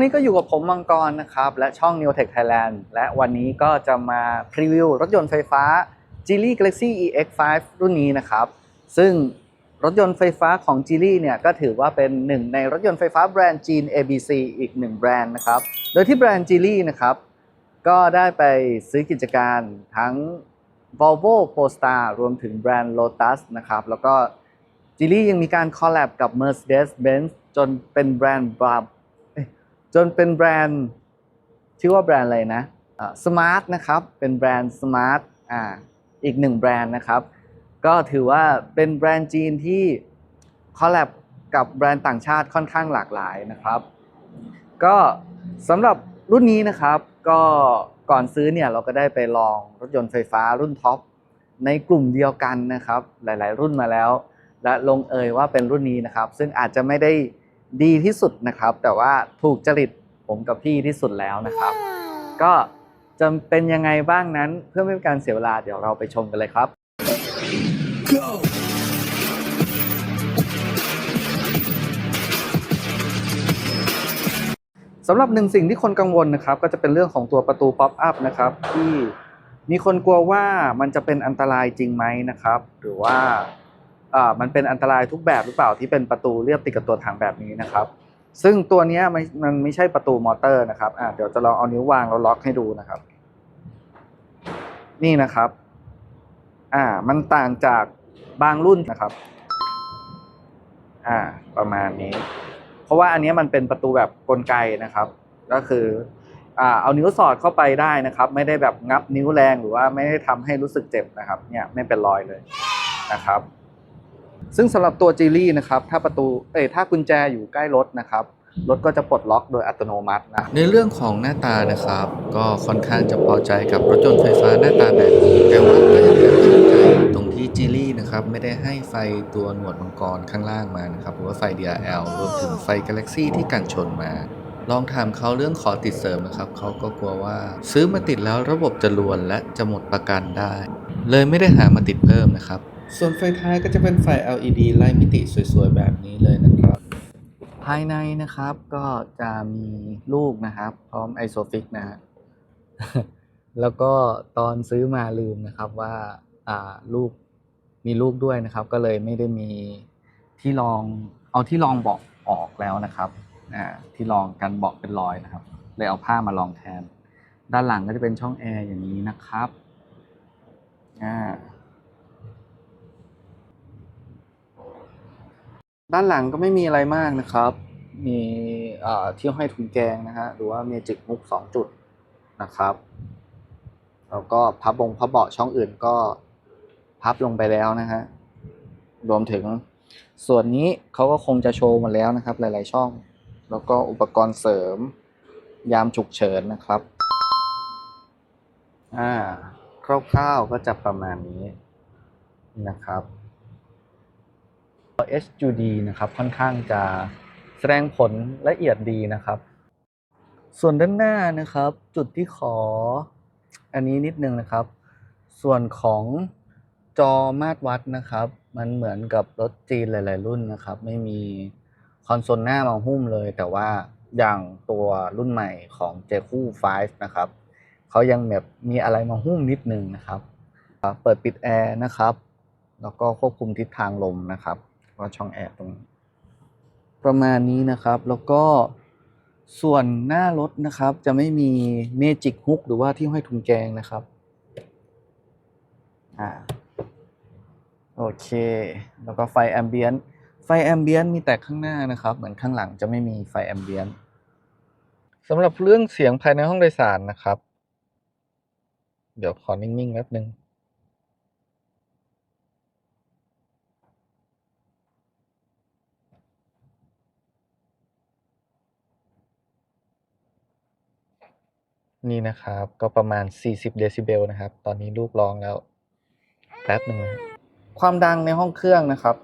อนนี้ก็อยู่กับผมมังกรนะครับ และช่อง New Tech Thailand และวันนี้ก็จะมาพรีวิวรถยนต์ไฟฟ้า Geely Galaxy EX5 รุ่นนี้นะครับ ซึ่งรถยนต์ไฟฟ้าของ Geely เนี่ยก็ถือว่าเป็นหนึ่งในรถยนต์ไฟฟ้าแบรนด์จีน ABC อีกหนึ่งแบรนด์นะครับ โดยที่แบรนด์ Geely นะครับ ก็ได้ไปซื้อกิจการทั้ง Volvo Polestar รวมถึงแบรนด์ Lotus นะครับ แล้วก็ Geely ยังมีการคอลแลบกับ Mercedes-Benz จนเป็นแบรนด์บรา จนเป็นแบรนด์ชื่อว่าแบรนด์อะไรนะสมาร์ทนะครับเป็นแบรนด์สมาร์ทอ่าอีกหนึ่งแบรนด์นะครับ ก็ถือว่าเป็นแบรนด์จีนที่คอลแลบกับแบรนด์ต่างชาติค่อนข้างหลากหลายนะครับ ก็สำหรับรุ่นนี้นะครับก็ก่อนซื้อเนี่ยเราก็ได้ไปลองรถยนต์ไฟฟ้ารุ่นท็อปในกลุ่มเดียวกันนะครับ หลาย ๆ รุ่นมาแล้ว และลงเอยว่าเป็นรุ่นนี้นะครับ ซึ่งอาจจะไม่ได้ ดีที่สุดนะครับ แต่ว่าถูกจริตผมกับพี่ที่สุดแล้วนะครับ ก็จะเป็นยังไงบ้างนั้นเพื่อไม่เป็นการเสียเวลาเดี๋ยวเราไปชมกันเลยครับ Go! สำหรับหนึ่งสิ่งที่คนกังวลนะครับ ก็จะเป็นเรื่องของตัวประตูป๊อปอัพนะครับที่มีคนกลัวว่ามันจะเป็นอันตรายจริงไหมนะครับ หรือว่าอ่า มันเป็นอันตรายทุกแบบหรือเปล่าที่เป็นประตูเรียบติดกับตัวถังแบบนี้นะครับ ซึ่งตัวนี้มันไม่ใช่ประตูมอเตอร์นะครับอ่าเดี๋ยวจะลองเอานิ้ววางแล้วล็อกให้ดูนะครับ นี่นะครับอ่ามันต่างจากบางรุ่นนะครับอ่าประมาณนี้ เพราะว่าอันนี้มันเป็นประตูแบบกลไกนะครับ ก็คืออ่าเอานิ้วสอดเข้าไปได้นะครับ ไม่ได้แบบงับนิ้วแรงหรือว่าไม่ได้ทำให้รู้สึกเจ็บนะครับ เนี่ยไม่เป็นรอยเลยนะครับ ซึ่งสำหรับตัวจีลี่นะครับถ้าประตูเอ้ยถ้ากุญแจอยู่ใกล้รถนะครับรถก็จะปลดล็อกโดยอัตโนมัตินะในเรื่องของหน้าตานะครับ ก็ค่อนข้างจะพอใจกับรถยนต์ไฟฟ้าหน้าตาแบบนี้แต่ว่าก็ยังแอบขัดใจตรงที่จีลี่นะครับไม่ได้ให้ไฟตัวหนวดมังกรข้างล่างมานะครับหรือว่าไฟ DRL รวมถึงไฟ Galaxy ที่กันชนมาลองถามเขาเรื่องขอติดเสริมนะครับ เขาก็กลัวว่า ซื้อมาติดแล้วระบบจะรวนและจะหมดประกันได้ เลยไม่ได้หามาติดเพิ่มนะครับ ส่วนไฟท้ายก็จะเป็นไฟ LED ไล่มิติสวยๆ แบบนี้เลยนะครับ ภายในนะครับก็จะมีลูกนะครับ พร้อมไอโซฟิกนะฮะแล้วก็ตอนซื้อมาลืมนะครับว่าอ่าลูกมีลูกด้วยนะครับ ก็เลยไม่ได้มีที่รองเอาที่รองเบาะออกแล้วนะครับอ่าที่รองกันเบาะเป็นรอยนะครับ เลยเอาผ้ามารองแทน ด้านหลังก็จะเป็นช่องแอร์อย่างนี้นะครับอ่า ด้านหลังก็ไม่มีอะไรมากนะครับ มีเอ่อที่ห้อยถุงแกงนะฮะหรือว่าเมจิกมุกสองจุดนะครับ แล้วก็พับบงพับเบาะช่องอื่นก็พับลงไปแล้วนะฮะรวมถึงส่วนนี้เขาก็คงจะโชว์มาแล้วนะครับ หลาย ๆ ช่อง แล้วก็อุปกรณ์เสริม ยามฉุกเฉินนะครับอ่าคร่าวๆก็จะประมาณนี้นะครับ HUD นะครับค่อนข้างจะแสดงผลละเอียดดีนะครับ ส่วนด้านหน้านะครับจุดที่ขออันนี้นิดนึงนะครับ ส่วนของจอมาตรวัดนะครับ มันเหมือนกับรถจีนหลาย ๆ รุ่นนะครับ ไม่มีคอนโซลหน้ามาหุ้มเลย แต่ว่าอย่างตัวรุ่นใหม่ของ j คู่5นะครับเขายังแบบมีอะไรมาหุ้มนิดนึงนะครับ เปิดปิดแอร์นะครับ แล้วก็ควบคุมทิศทางลมนะครับ ก็ช่องแอร์ตรงประมาณนี้นะครับ แล้วก็ส่วนหน้ารถนะครับ จะไม่มีเมจิกฮุกหรือว่าที่ห้อยถุงแกงนะครับอ่าโอเค แล้วก็ไฟแอมเบียนไฟแอมเบียนมีแต่ข้างหน้านะครับ เหมือนข้างหลังจะไม่มีไฟแอมเบียนสำหรับเรื่องเสียงภายในห้องโดยสารนะครับ เดี๋ยวขอนิ่งๆแป๊บนึง นี่นะครับก็ประมาณ 40 เดซิเบลนะครับ ตอนนี้ลูกร้องแล้วแป๊บหนึ่งนะความดังในห้องเครื่องนะครับ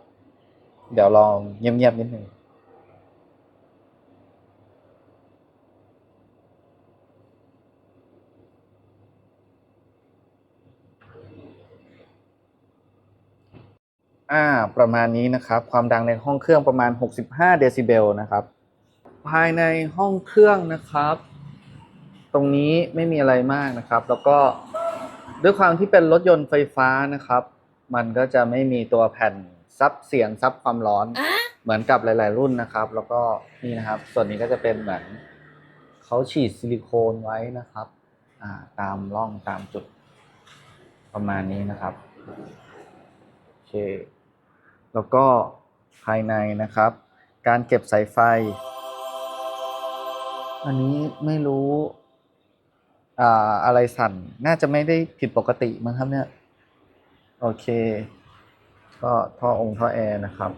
เดี๋ยวลองเงียบๆนิดหนึ่งอ่าประมาณนี้นะครับ ความดังในห้องเครื่องประมาณ 65 เดซิเบลนะครับ ภายในห้องเครื่องนะครับ ตรงนี้ไม่มีอะไรมากนะครับ แล้วก็ด้วยความที่เป็นรถยนต์ไฟฟ้านะครับ มันก็จะไม่มีตัวแผ่นซับเสียงซับความร้อนเหมือนกับหลาย ๆ รุ่นนะครับ แล้วก็นี่นะครับ ส่วนนี้ก็จะเป็นเหมือนเขาฉีดซิลิโคนไว้นะครับอ่าตามร่องตามจุดประมาณนี้นะครับโอเคแล้วก็ภายในนะครับ การเก็บสายไฟ อันนี้ไม่รู้ อ่าอะไรสั่น น่าจะไม่ได้ผิดปกติมั้งครับเนี่ย โอเค ก็ท่อองค์ท่อแอร์นะครับ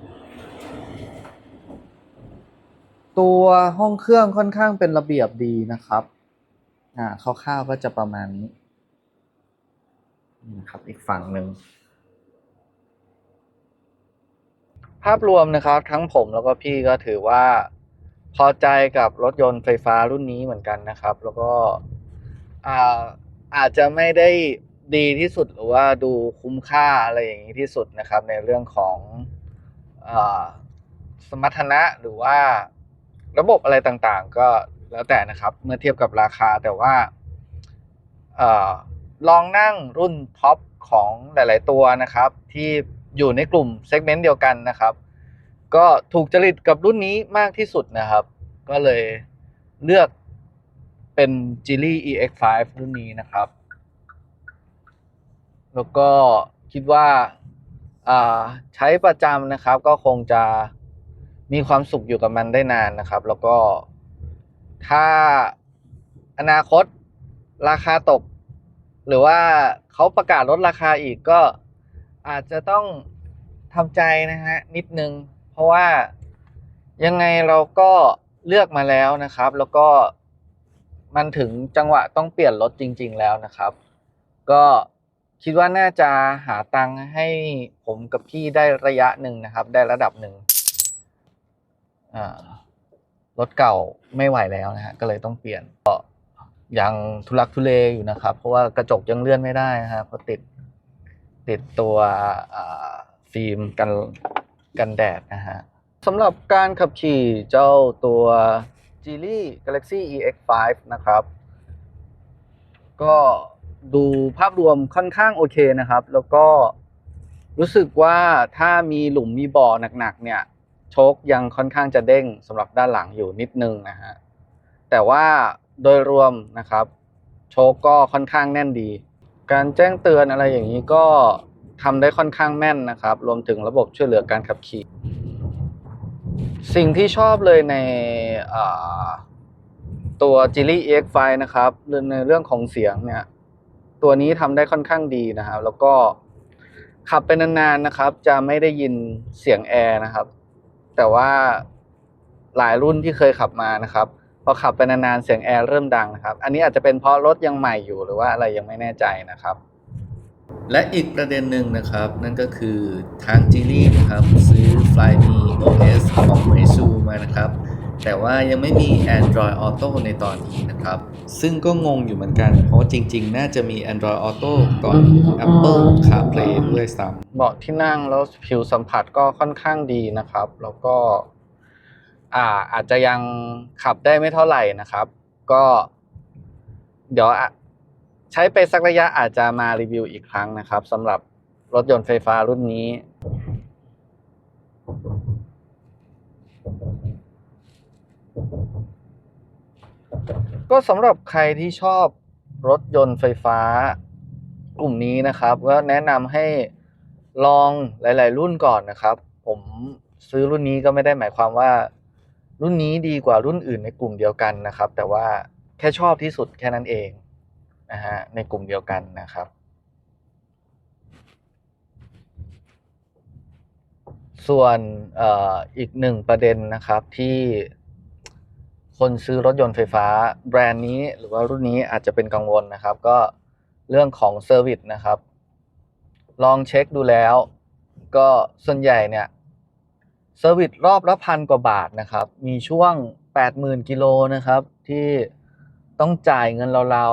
ตัวห้องเครื่องค่อนข้างเป็นระเบียบดีนะครับ อ่าคร่าวๆก็จะประมาณนี้นะครับอีกฝั่งหนึ่งภาพรวมนะครับทั้งผมแล้วก็พี่ก็ถือว่าพอใจกับรถยนต์ไฟฟ้ารุ่นนี้เหมือนกันนะครับ แล้วก็ อ่าอาจจะไม่ได้ดีที่สุดหรือว่าดูคุ้มค่าอะไรอย่างนี้ที่สุดนะครับ ในเรื่องของอสมรรถนะหรือว่าระบบอะไรต่างๆ ก็แล้วแต่นะครับ เมื่อเทียบกับราคาแต่ว่าอาลองนั่งรุ่นท็อปของหลาย ๆ ตัวนะครับ ที่อยู่ในกลุ่มเซกเมนต์เดียวกันนะครับ ก็ถูกจริตกับรุ่นนี้มากที่สุดนะครับ ก็เลยเลือก เป็น g i l l y EX5 รุ่นนี้นะครับ แล้วก็คิดว่าอ่าใช้ประจำนะครับ ก็คงจะมีความสุขอยู่กับมันได้นานนะครับ แล้วก็ถ้าอนาคตราคาตก หรือว่าเขาประกาศลดราคาอีกก็อาจจะต้องทำใจนะฮะนิดนึง เพราะว่ายังไงเราก็เลือกมาแล้วนะครับ แล้วก็ มันถึงจังหวะต้องเปลี่ยนรถจริง ๆ แล้วนะครับ ก็คิดว่าน่าจะหาตังค์ให้ผมกับพี่ได้ระยะหนึ่งนะครับ ได้ระดับหนึ่งรถเก่าไม่ไหวแล้วนะฮะก็เลยต้องเปลี่ยนก็ยังทุลักทุเลอยู่นะครับ เพราะว่ากระจกยังเลื่อนไม่ได้นะฮะเพราะติดติดตัวฟิล์มกันกันแดดนะฮะสำหรับการขับขี่เจ้าตัว g e e l y Galaxy EX5 นะครับ ก็ดูภาพรวมค่อนข้างโอเคนะครับ แล้วก็รู้สึกว่าถ้ามีหลุมมีบ่อหนักๆเนี่ยโชคยังค่อนข้างจะเด้งสำหรับด้านหลังอยู่นิดนึงนะฮะแต่ว่าโดยรวมนะครับ โชคก็ค่อนข้างแน่นดี การแจ้งเตือนอะไรอย่างนี้ก็ทำได้ค่อนข้างแม่นนะครับ รวมถึงระบบช่วยเหลือการขับขี่ สิ่งที่ชอบเลยในตัว g i l l y EX5 นะครับในเรื่องของเสียงเนี่ย ตัวนี้ทำได้ค่อนข้างดีนะครับ แล้วก็ขับไปนานๆนะครับ จะไม่ได้ยินเสียงแอร์นะครับ แต่ว่าหลายรุ่นที่เคยขับมานะครับพอขับไปนานๆเสียงแอร์เริ่มดังนะครับ อันนี้อาจจะเป็นเพราะรถยังใหม่อยู่หรือว่าอะไรยังไม่แน่ใจนะครับ และอีกประเด็นหนึ่งนะครับ นั่นก็คือทางจีลี่นะครับซื้อ Flyme OS ของ m e i s u มานะครับ แต่ว่ายังไม่มี Android Auto ในตอนนี้นะครับ ซึ่งก็งงอยู่เหมือนกัน เพราะจริงๆ น่าจะมี Android Auto ก่อน Apple CarPlay ด้วยซ้ำเบาะที่นั่งแล้วผิวสัมผัสก็ค่อนข้างดีนะครับ แล้วก็อ่าอาจจะยังขับได้ไม่เท่าไหร่นะครับ ก็ เดี๋ยวใช้ไปสักระยะอาจจะมารีวิวอีกครั้งนะครับสำหรับรถยนต์ไฟฟ้ารุ่นนี้ ก็สำหรับใครที่ชอบรถยนต์ไฟฟ้ากลุ่มนี้นะครับ ก็แนะนำให้ลองหลาย ๆ รุ่นก่อนนะครับ ผมซื้อรุ่นนี้ก็ไม่ได้หมายความว่า รุ่นนี้ดีกว่ารุ่นอื่นในกลุ่มเดียวกันนะครับ แต่ว่าแค่ชอบที่สุดแค่นั้นเองนะฮะในกลุ่มเดียวกันนะครับ ส่วนอออีกหนึ่งประเด็นนะครับที่ คนซื้อรถยนต์ไฟฟ้าแบรนด์นี้หรือว่ารุ่นนี้อาจจะเป็นกังวลนะครับ ก็เรื่องของเซอร์วิสนะครับ ลองเช็คดูแล้ว ก็ส่วนใหญ่เนี่ยเซอร์วิสรอบละพันกว่าบาทนะครับ มีช่วง 80,000กิโลนะครับ ที่ต้องจ่ายเงินเรา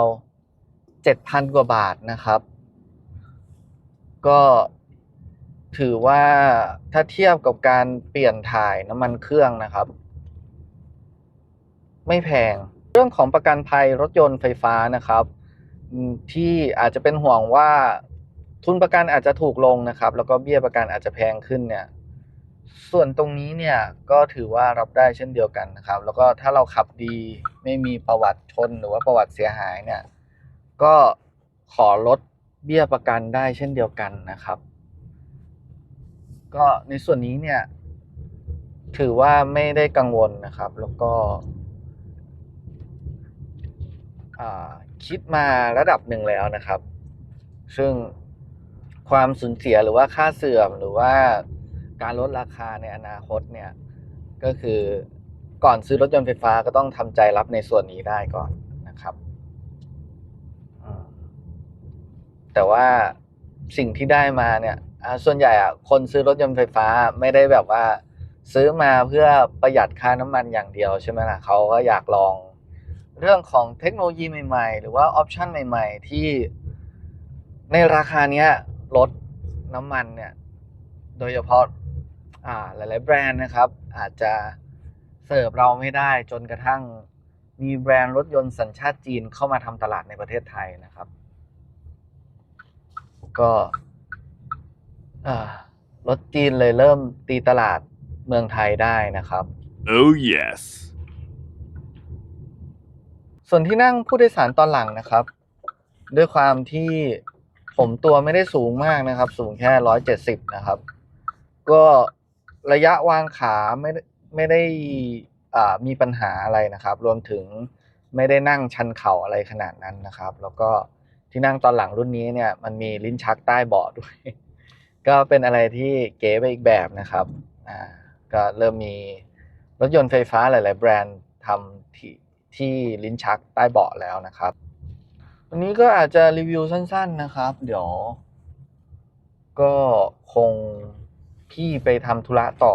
ๆ7,000 กว่าบาทนะครับ ก็ถือว่าถ้าเทียบกับการเปลี่ยนถ่ายน้ำมันเครื่องนะครับ ไม่แพง เรื่องของประกันภัยรถยนต์ไฟฟ้านะครับ ที่อาจจะเป็นห่วงว่าทุนประกันอาจจะถูกลงนะครับ แล้วก็เบี้ยประกันอาจจะแพงขึ้นเนี่ยส่วนตรงนี้เนี่ยก็ถือว่ารับได้เช่นเดียวกันนะครับ แล้วก็ถ้าเราขับดีไม่มีประวัติชนหรือว่าประวัติเสียหายเนี่ยก็ขอลดเบี้ยประกันได้เช่นเดียวกันนะครับ ก็ในส่วนนี้เนี่ยถือว่าไม่ได้กังวลนะครับ แล้วก็ คิดมาระดับหนึ่งแล้วนะครับ ซึ่งความสูญเสียหรือว่าค่าเสื่อมหรือว่าการลดราคาในอนาคตเนี่ย ก็คือก่อนซื้อรถยนต์ไฟฟ้าก็ต้องทำใจรับในส่วนนี้ได้ก่อนนะครับแต่ว่าสิ่งที่ได้มาเนี่ยส่วนใหญ่อะคนซื้อรถยนต์ไฟฟ้าไม่ได้แบบว่า ซื้อมาเพื่อประหยัดค่าน้ำมันอย่างเดียวใช่ไหมล่ะเขาก็อยากลอง เรื่องของเทคโนโลยีใหม่ ๆ หรือว่าออปชันใหม่ ๆ ที่ในราคาเนี้ยลดน้ำมันเนี่ย โดยเฉพาะอ่าหลาย ๆ แบรนด์นะครับ อาจจะเสิร์ฟเราไม่ได้จนกระทั่งมีแบรนด์รถยนต์สัญชาติจีนเข้ามาทำตลาดในประเทศไทยนะครับ ก็รถจีนเลยเริ่มตีตลาดเมืองไทยได้นะครับ Oh yes. ส่วนที่นั่งผู้โดยสารตอนหลังนะครับ ด้วยความที่ผมตัวไม่ได้สูงมากนะครับ สูงแค่ร้อยเจ็ดสิบนะครับ ก็ระยะวางขาไม่ได้ไม่ได้มีปัญหาอะไรนะครับ รวมถึงไม่ได้นั่งชันเข่าอะไรขนาดนั้นนะครับ แล้วก็ที่นั่งตอนหลังรุ่นนี้เนี่ยมันมีลิ้นชักใต้เบาะด้วย ก็เป็นอะไรที่เก๋ไปอีกแบบนะครับอ่าก็เริ่มมีรถยนต์ไฟฟ้าหลาย ๆ แบรนด์ทำที่ ที่ลิ้นชักใต้เบาะแล้วนะครับ วันนี้ก็อาจจะรีวิวสั้น ๆนะครับ เดี๋ยว ก็คงพี่ไปทำธุระต่อ